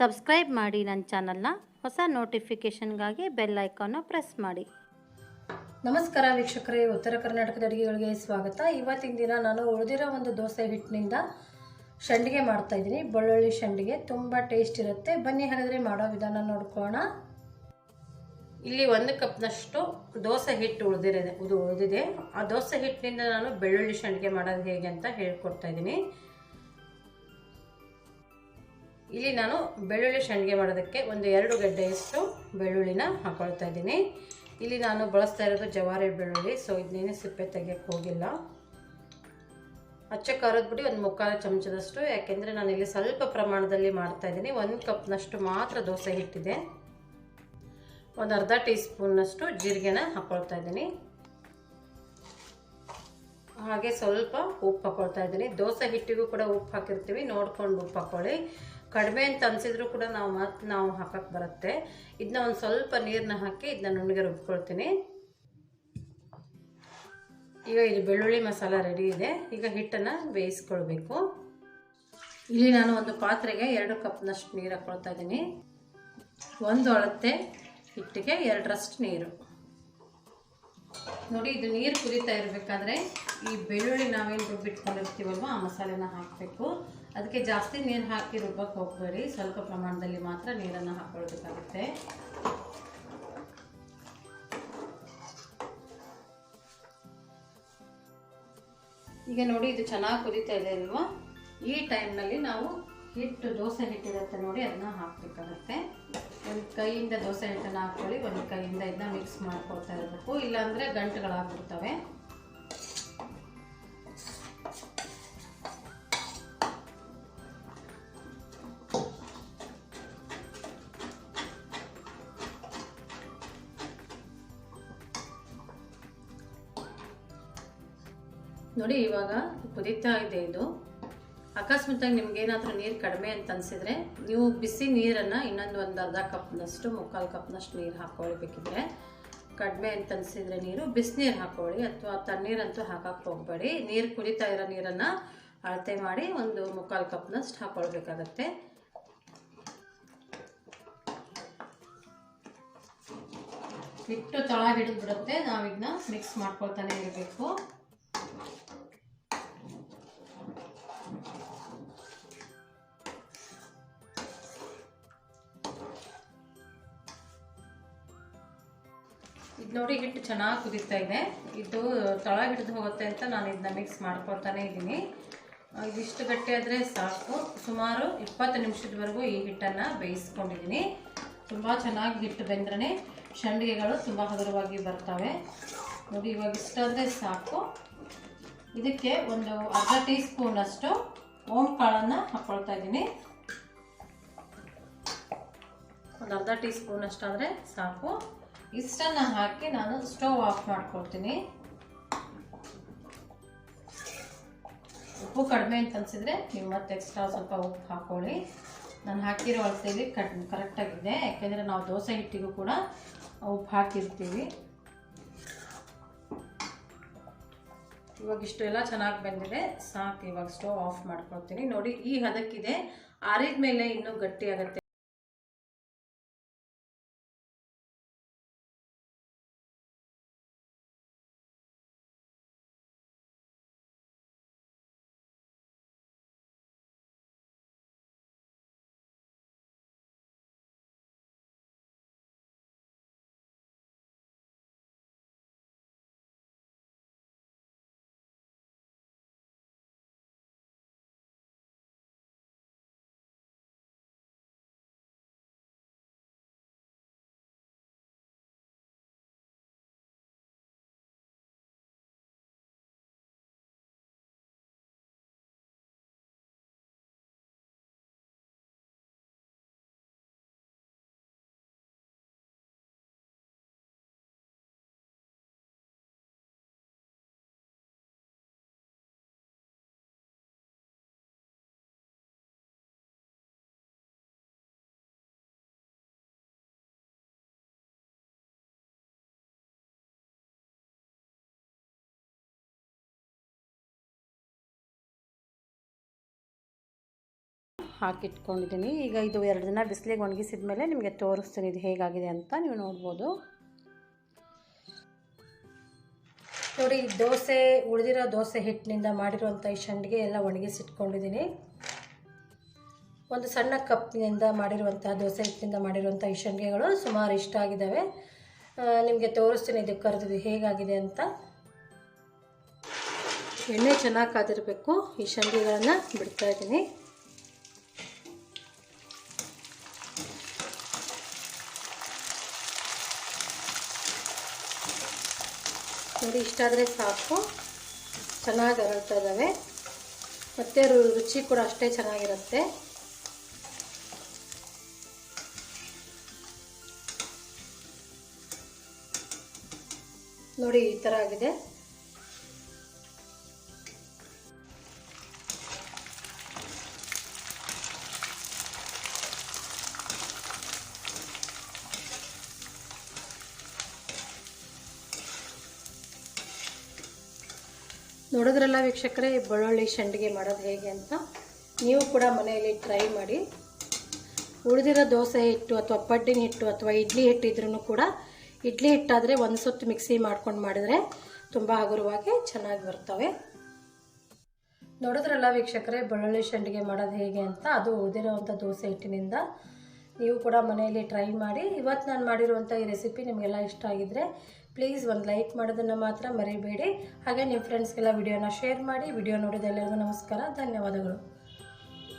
Subscribe ಮಾಡಿ ನನ್ನ ಚಾನಲ್ನ ಹೊಸ ನೋಟಿಫಿಕೇಷನ್ಗಾಗಿ ಬೆಲ್ ಐಕಾನ್ನ ಪ್ರೆಸ್ ಮಾಡಿ. ನಮಸ್ಕಾರ ವೀಕ್ಷಕರೇ, ಉತ್ತರ ಕರ್ನಾಟಕದ ಅಡುಗೆಗಳಿಗೆ ಸ್ವಾಗತ. ಇವತ್ತಿನ ದಿನ ನಾನು ಉಳಿದಿರೋ ಒಂದು ದೋಸೆ ಹಿಟ್ಟಿನಿಂದ ಸಂಡಿಗೆ ಮಾಡ್ತಾ ಇದ್ದೀನಿ. ಬೆಳ್ಳುಳ್ಳಿ ಸಂಡಿಗೆ ತುಂಬ ಟೇಸ್ಟ್ ಇರುತ್ತೆ. ಬನ್ನಿ ಹಾಗಾದರೆ ಮಾಡೋ ವಿಧಾನ ನೋಡ್ಕೋಣ ಇಲ್ಲಿ ಒಂದು ಕಪ್ನಷ್ಟು ದೋಸೆ ಹಿಟ್ಟು ಉಳಿದಿರೋದೆ ಇದು ಉಳಿದಿದೆ. ಆ ದೋಸೆ ಹಿಟ್ಟಿನಿಂದ ನಾನು ಬೆಳ್ಳುಳ್ಳಿ ಸಂಡಿಗೆ ಮಾಡೋದು ಹೇಗೆ ಅಂತ ಹೇಳ್ಕೊಡ್ತಾ ಇದ್ದೀನಿ. ಇಲ್ಲಿ ನಾನು ಬೆಳ್ಳುಳ್ಳಿ ಸಂಡಿಗೆ ಮಾಡೋದಕ್ಕೆ ಒಂದು ಎರಡು ಗಡ್ಡೆಯಷ್ಟು ಬೆಳ್ಳುಳ್ಳಿನ ಹಾಕೊಳ್ತಾ ಇದ್ದೀನಿ. ಇಲ್ಲಿ ನಾನು ಬಳಸ್ತಾ ಇರೋದು ಜವಾರಿ ಬೆಳ್ಳುಳ್ಳಿ ಸೊ ಇದನ್ನೇನು ಸಿಪ್ಪೆ ತೆಗಿಯೋಕ್ಕೆ ಹೋಗಿಲ್ಲ. ಅಚ್ಚ ಖಾರದ ಬಿಡಿ ಒಂದು ಮುಕ್ಕಾಲು ಚಮಚದಷ್ಟು, ಯಾಕೆಂದರೆ ನಾನು ಇಲ್ಲಿ ಸ್ವಲ್ಪ ಪ್ರಮಾಣದಲ್ಲಿ ಮಾಡ್ತಾ ಇದ್ದೀನಿ. ಒಂದು ಕಪ್ನಷ್ಟು ಮಾತ್ರ ದೋಸೆ ಹಿಟ್ಟಿದೆ. ಒಂದು ಅರ್ಧ ಟೀ ಸ್ಪೂನ್ನಷ್ಟು ಜೀರಿಗೆನ ಹಾಕ್ಕೊಳ್ತಾ ಇದ್ದೀನಿ. ಹಾಗೆ ಸ್ವಲ್ಪ ಉಪ್ಪು ಹಾಕ್ಕೊಳ್ತಾ ಇದ್ದೀನಿ. ದೋಸೆ ಹಿಟ್ಟಿಗೂ ಕೂಡ ಉಪ್ಪು ಹಾಕಿರ್ತೀವಿ. ನೋಡ್ಕೊಂಡು ಉಪ್ಪು ಹಾಕ್ಕೊಳ್ಳಿ ಕಡಿಮೆ ಅಂತ ಅನಿಸಿದ್ರು ಕೂಡ ನಾವು ಮತ್ತೆ ನಾವು ಹಾಕಕ್ಕೆ ಬರುತ್ತೆ. ಇದನ್ನ ಒಂದು ಸ್ವಲ್ಪ ನೀರನ್ನ ಹಾಕಿ ಇದನ್ನ ನುಣ್ಣಗೆ ರುಬ್ಕೊಳ್ತೀನಿ. ಈಗ ಇದು ಬೆಳ್ಳುಳ್ಳಿ ಮಸಾಲ ರೆಡಿ ಇದೆ. ಈಗ ಹಿಟ್ಟನ್ನು ಬೇಯಿಸ್ಕೊಳ್ಬೇಕು. ಇಲ್ಲಿ ನಾನು ಒಂದು ಪಾತ್ರೆಗೆ ಎರಡು ಕಪ್ನಷ್ಟು ನೀರು ಹಾಕ್ಕೊಳ್ತಾ ಇದ್ದೀನಿ. ಒಂದು ಅಳತೆ ಹಿಟ್ಟಿಗೆ ಎರಡರಷ್ಟು ನೀರು. ನೋಡಿ, ಇದು ನೀರು ಕುದೀತಾ ಇರಬೇಕಾದ್ರೆ ಈ ಬೆಳ್ಳುಳ್ಳಿ ನಾವೇನು ರುಬ್ಬಿಟ್ಕೊಂಡಿರ್ತೀವಲ್ವ, ಆ ಮಸಾಲೆನ ಹಾಕಬೇಕು. ಅದಕ್ಕೆ ಜಾಸ್ತಿ ನೀರು ಹಾಕಿ ರುಬ್ಬಕ್ಕೆ ಹೋಗಬೇಡಿ. ಸ್ವಲ್ಪ ಪ್ರಮಾಣದಲ್ಲಿ ಮಾತ್ರ ನೀರನ್ನು ಹಾಕ್ಕೊಳ್ಬೇಕಾಗುತ್ತೆ ಈಗ ನೋಡಿ, ಇದು ಚೆನ್ನಾಗಿ ಕುದೀತಾ ಇದೆ ಅಲ್ವಾ? ಈ ಟೈಮ್ನಲ್ಲಿ ನಾವು ಹಿಟ್ಟು, ದೋಸೆ ಹಿಟ್ಟಿರುತ್ತೆ ನೋಡಿ, ಅದನ್ನ ಹಾಕ್ಬೇಕಾಗುತ್ತೆ. ಒಂದು ಕೈಯಿಂದ ದೋಸೆ ಹಿಟ್ಟನ್ನು ಹಾಕ್ಕೊಳ್ಳಿ, ಒಂದು ಕೈಯಿಂದ ಇದನ್ನ ಮಿಕ್ಸ್ ಮಾಡ್ಕೊಳ್ತಾ ಇರಬೇಕು. ಇಲ್ಲಾಂದರೆ ಗಂಟುಗಳಾಗ್ಬಿಡ್ತವೆ. ನೋಡಿ, ಇವಾಗ ಕುದೀತಾ ಇದೆ ಇದು. ಅಕಸ್ಮಾತಾಗಿ ನಿಮ್ಗೆ ಏನಾದರೂ ನೀರು ಕಡಿಮೆ ಅಂತ ಅನಿಸಿದರೆ ನೀವು ಬಿಸಿ ನೀರನ್ನು ಇನ್ನೊಂದು ಒಂದು ಅರ್ಧ ಕಪ್ನಷ್ಟು, ಮುಕ್ಕಾಲು ಕಪ್ನಷ್ಟು ನೀರು ಹಾಕೊಳ್ಬೇಕಿದ್ರೆ ಕಡಿಮೆ ಅಂತ ಅನ್ಸಿದ್ರೆ ನೀರು ಬಿಸಿನೀರು ಹಾಕೊಳ್ಳಿ ಅಥವಾ ತಣ್ಣೀರಂತೂ ಹಾಕಕ್ಕೆ ಹೋಗಬೇಡಿ. ನೀರು ಕುದೀತಾ ಇರೋ ನೀರನ್ನು ಅಳತೆ ಮಾಡಿ ಒಂದು ಮುಕ್ಕಾಲು ಕಪ್ನಷ್ಟು ಹಾಕ್ಕೊಳ್ಬೇಕಾಗತ್ತೆ ಹಿಟ್ಟು ತಳ ಹಿಡಿದು ಬಿಡುತ್ತೆ ಇದನ್ನ ಮಿಕ್ಸ್ ಮಾಡ್ಕೊಳ್ತಾನೆ ಇರಬೇಕು. ಇದು ನೋಡಿ, ಹಿಟ್ಟು ಚೆನ್ನಾಗಿ ಕುದೀತಾ ಇದೆ. ಇದು ತಳ ಹಿಡಿದು ಹೋಗುತ್ತೆ ಅಂತ ನಾನು ಇದನ್ನ ಮಿಕ್ಸ್ ಮಾಡ್ಕೊಳ್ತಾನೆ ಇದ್ದೀನಿ. ಇದಿಷ್ಟು ಗಟ್ಟಿ ಆದರೆ ಸಾಕು. ಸುಮಾರು ಇಪ್ಪತ್ತು ನಿಮಿಷದವರೆಗೂ ಈ ಹಿಟ್ಟನ್ನು ಬೇಯಿಸ್ಕೊಂಡಿದ್ದೀನಿ. ತುಂಬ ಚೆನ್ನಾಗಿ ಹಿಟ್ಟು ಬೆಂದ್ರೆ ಸಂಡಿಗೆಗಳು ತುಂಬ ಹಗುರವಾಗಿ ಬರ್ತವೆ. ನೋಡಿ, ಇವಾಗ ಇಷ್ಟಾದರೆ ಸಾಕು. ಇದಕ್ಕೆ ಒಂದು ಅರ್ಧ ಟೀ ಸ್ಪೂನಷ್ಟು ಓಂ ಕಾಳನ್ನು ಹಾಕ್ಕೊಳ್ತಾ ಇದ್ದೀನಿ. ಒಂದು ಅರ್ಧ ಟೀ ಸ್ಪೂನ್ ಅಷ್ಟಾದರೆ ಸಾಕು. ಇಷ್ಟನ್ನು ಹಾಕಿ ನಾನು ಸ್ಟವ್ ಆಫ್ ಮಾಡ್ಕೊಳ್ತೀನಿ ಉಪ್ಪು ಕಡಿಮೆ ಅಂತ ಅನಿಸಿದ್ರೆ ನೀವು ಮತ್ತೆ ಎಕ್ಸ್ಟ್ರಾ ಸ್ವಲ್ಪ ಉಪ್ಪು ಹಾಕ್ಕೊಳ್ಳಿ ನಾನು ಹಾಕಿರೋ ಅಳತೆಯಲ್ಲಿ ಕಟ್ ಕರೆಕ್ಟಾಗಿದೆ. ಯಾಕೆಂದರೆ ನಾವು ದೋಸೆ ಹಿಟ್ಟಿಗೂ ಕೂಡ ಉಪ್ಪು ಹಾಕಿರ್ತೀವಿ. ಇವಾಗ ಇಷ್ಟು ಎಲ್ಲ ಚೆನ್ನಾಗಿ ಬಂದಿದೆ. ಸಾಕು, ಇವಾಗ ಸ್ಟವ್ ಆಫ್ ಮಾಡ್ಕೊಳ್ತೀನಿ ನೋಡಿ, ಈ ಹದಕ್ಕಿದೆ. ಆರಿದ ಮೇಲೆ ಇನ್ನೂ ಗಟ್ಟಿ ಹಾಕಿಟ್ಕೊಂಡಿದ್ದೀನಿ. ಈಗ ಇದು ಎರಡು ದಿನ ಬಿಸಿಲಿಗೆ ಒಣಗಿಸಿದ ಮೇಲೆ ನಿಮಗೆ ತೋರಿಸ್ತೀನಿ ಇದು ಹೇಗಾಗಿದೆ ಅಂತ ನೀವು ನೋಡ್ಬೋದು. ನೋಡಿ, ದೋಸೆ, ಉಳಿದಿರೋ ದೋಸೆ ಹಿಟ್ಟಿನಿಂದ ಮಾಡಿರುವಂಥ ಈ ಸಂಡಿಗೆ ಎಲ್ಲ ಒಣಗಿಸಿಟ್ಕೊಂಡಿದ್ದೀನಿ. ಒಂದು ಸಣ್ಣ ಕಪ್ನಿಂದ ಮಾಡಿರುವಂಥ ದೋಸೆ ಹಿಟ್ಟಿನಿಂದ ಮಾಡಿರುವಂಥ ಈ ಸಂಡಿಗೆಗಳು ಸುಮಾರು ಇಷ್ಟ ಆಗಿದ್ದಾವೆ. ನಿಮಗೆ ತೋರಿಸ್ತೀನಿ ಇದು ಕರೆದಿದ್ದು ಹೇಗಾಗಿದೆ ಅಂತ. ಎಣ್ಣೆ ಚೆನ್ನಾಗಿ ಕಾದಿರಬೇಕು. ಈ ಸಂಡಿಗೆಗಳನ್ನು ಬಿಡ್ತಾ ನೋಡಿ ಇಷ್ಟಾದರೆ ಸಾಕು. ಚೆನ್ನಾಗಿ ಅರಳ್ತಾ ಇದ್ದಾವೆ ಮತ್ತು ರುಚಿ ಕೂಡ ಅಷ್ಟೇ ಚೆನ್ನಾಗಿರುತ್ತೆ. ನೋಡಿ, ಈ ಥರ ಆಗಿದೆ. ನೋಡಿದ್ರಲ್ಲ ವೀಕ್ಷಕರೇ ಬೆಳ್ಳುಳ್ಳಿ ಸಂಡಿಗೆ ಮಾಡೋದು ಹೇಗೆ ಅಂತ ನೀವು ಕೂಡ ಮನೆಯಲ್ಲಿ ಟ್ರೈ ಮಾಡಿ. ಉಳಿದಿರೋ ದೋಸೆ ಹಿಟ್ಟು ಅಥವಾ ಪಡ್ಡಿನ ಹಿಟ್ಟು ಅಥವಾ ಇಡ್ಲಿ ಹಿಟ್ಟಿದ್ರೂ ಕೂಡ ಇಡ್ಲಿ ಹಿಟ್ಟಾದರೆ ಒಂದು ಸುತ್ತು ಮಿಕ್ಸಿ ಮಾಡ್ಕೊಂಡು ಮಾಡಿದರೆ ತುಂಬ ಹಗುರವಾಗಿ ಚೆನ್ನಾಗಿ ಬರ್ತವೆ. ನೋಡಿದ್ರಲ್ಲ ವೀಕ್ಷಕರೇ, ಬೆಳ್ಳುಳ್ಳಿ ಸಂಡಿಗೆ ಮಾಡೋದು ಹೇಗೆ ಅಂತ, ಅದು ಉಳಿದಿರೋವಂಥ ದೋಸೆ ಹಿಟ್ಟಿನಿಂದ ನೀವು ಕೂಡ ಮನೆಯಲ್ಲಿ ಟ್ರೈ ಮಾಡಿ. ಇವತ್ತು ನಾನು ಮಾಡಿರುವಂಥ ಈ ರೆಸಿಪಿ ನಿಮಗೆಲ್ಲ ಇಷ್ಟ ಆಗಿದ್ದರೆ ಪ್ಲೀಸ್ ಒಂದು ಲೈಕ್ ಮಾಡೋದನ್ನು ಮಾತ್ರ ಮರಿಬೇಡಿ. ಹಾಗೆ ನಿಮ್ಮ ಫ್ರೆಂಡ್ಸ್ಗೆಲ್ಲ ವಿಡಿಯೋನ ಶೇರ್ ಮಾಡಿ, ವಿಡಿಯೋ ನೋಡಿದ ಎಲ್ಲರಿಗೂ ನಮಸ್ಕಾರ, ಧನ್ಯವಾದಗಳು.